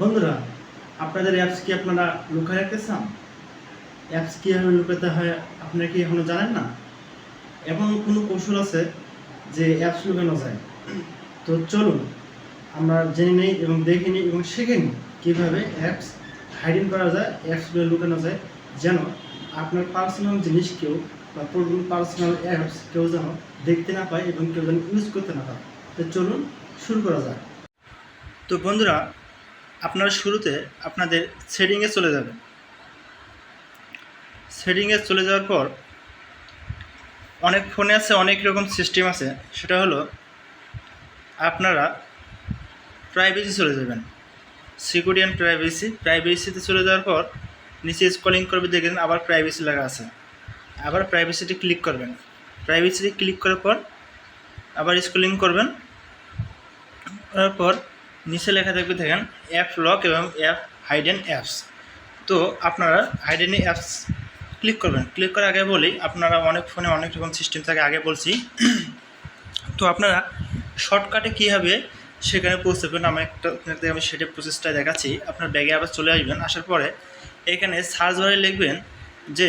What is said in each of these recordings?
বন্ধুরা, আপনাদের অ্যাপস কি আপনারা লুকায় রাখতে চান অ্যাপস কীভাবে লুকাতে হয় আপনারা কি এখনও জানেন না? এমন কোনো কৌশল আছে যে অ্যাপস লুকানো যায়? তো চলুন, আমরা জেনে নিই এবং দেখে নিই এবং শিখে নিই কীভাবে অ্যাপস হাইডিং করা যায় অ্যাপসগুলো লুকানো যায়, যেন আপনার পার্সোনাল জিনিস কেউ বা পার্সোনাল অ্যাপস কেউ যেন দেখতে না পায় এবং কেউ যেন ইউজ করতে না পায়। তো চলুন শুরু করা যাক। তো বন্ধুরা আপনারা শুরুতে আপনাদের সেটিংয়ে চলে যাবেন সেটিংয়ে চলে যাওয়ার পর অনেক ফোনে আছে, অনেক রকম সিস্টেম আছে। সেটা হলো আপনারা প্রাইভেসি চলে যাবেন। সিকিউরিটি অ্যান্ড প্রাইভেসি প্রাইভেসিতে চলে যাওয়ার পর নিচে স্কলিং করবে, দেখবেন আবার প্রাইভেসি লেখা আছে। আবার প্রাইভেসিটি ক্লিক করবেন। প্রাইভেসিটি ক্লিক করার পর আবার স্কলিং করবেন। তারপর নিচে লেখা থাকবে, দেখেন অ্যাপ লক এবং অ্যাপ হাইডেন অ্যাপস তো আপনারা হাইডেন অ্যাপস ক্লিক করবেন। ক্লিক করার আগে বলি, আপনারা অনেক ফোনে অনেক রকম সিস্টেম থাকে, আগে বলছি। তো আপনারা শর্টকাটে কীভাবে সেখানে পৌঁছাবেন আমি একটা আপনাদের আমি সেটা প্রসেসটা দেখাচ্ছি। আপনার ব্যাগে আবার চলে আসবেন, আসার পরে এখানে সার্চ বারে লিখবেন যে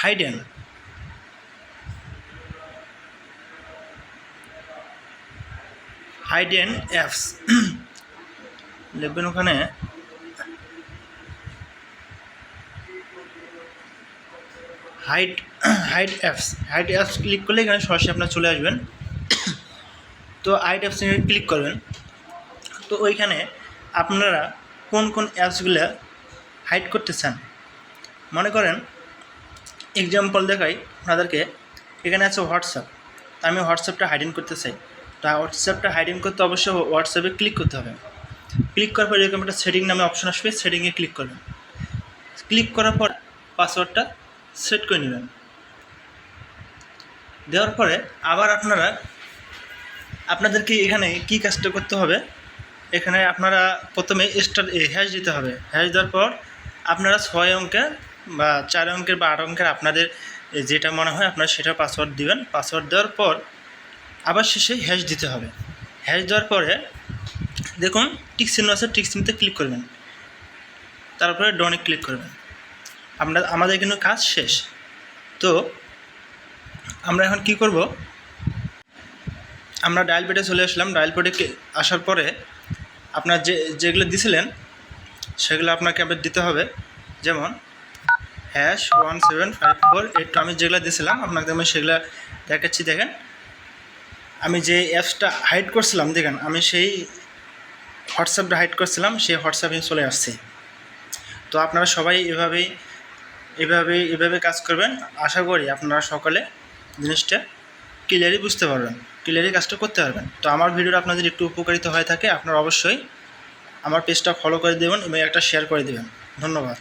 হাইডেন হাইডেন অ্যাপস লিখবেন ওখানে hide hide apps hide apps click করলে এখানে সরাসরি আপনার চলে আসবেন। তো হাইট অ্যাপস ক্লিক করবেন। তো ওইখানে আপনারা কোন কোন অ্যাপসগুলো হাইড করতে চান? মনে করেন এক্সাম্পল দেখাই আপনাদেরকে। এখানে আছে হোয়াটসঅ্যাপ আমি হোয়াটসঅ্যাপটা হাইডিং করতে চাই। তা হোয়াটসঅ্যাপটা হাইডিং করতে অবশ্যই হোয়াটসঅ্যাপে ক্লিক করতে হবে। ক্লিক করার পর এরকম একটা সেটিং নামে অপশন আসবে সেটিংয়ে ক্লিক করবেন। ক্লিক করার পর পাসওয়ার্ডটা সেট করে নেবেন। দেওয়ার পরে আবার আপনারা, আপনাদেরকে এখানে কি কাজটা করতে হবে? এখানে আপনারা প্রথমে স্টার হ্যাশ দিতে হবে। হ্যাশ দেওয়ার পর আপনারা ছয় অঙ্কের বা চার অঙ্কের বা আট অঙ্কের আপনাদের যেটা মনে হয় আপনারা সেটা পাসওয়ার্ড দিবেন। পাসওয়ার্ড দেওয়ার পর আবার শেষে হ্যাশ দিতে হবে। হ্যাশ দেওয়ার পরে দেখুন টিক চিহ্ন আছে টিক চিহ্নতে ক্লিক করবেন। তারপরে ডনে ক্লিক করবেন। আমরা, আমাদের কিন্তু কাজ শেষ। তো, আমরা এখন কি করব? আমরা ডায়াল পেটে চলে আসলাম। ডায়াল পেটে আসার পরে আপনার যে, যেগুলো দিছিলেন, সেগুলো আপনাকে আবার দিতে হবে। যেমন hash one seven five four eight আমি যেগুলো দিয়েছিলাম আপনাকে আমি সেগুলো দেখাচ্ছি। দেখেন, আমি যে অ্যাপসটা হাইড করছিলাম, দেখেন, আমি সেই হোয়াটসঅ্যাপটা হাইড করছিলাম, সেই হোয়াটসঅ্যাপে চলে আসছে। তো আপনারা সবাই এভাবেই এভাবে এভাবে কাজ করবেন। আশা করি আপনারা সকলে জিনিসটা ক্লিয়ারই বুঝতে পারবেন ক্লিয়ারই কাজটা করতে পারবেন। তো আমার ভিডিওটা আপনাদের একটু উপকারিত হয়ে থাকে, আপনারা অবশ্যই আমার পেজটা ফলো করে দেবেন এবং একটা শেয়ার করে দেবেন। ধন্যবাদ।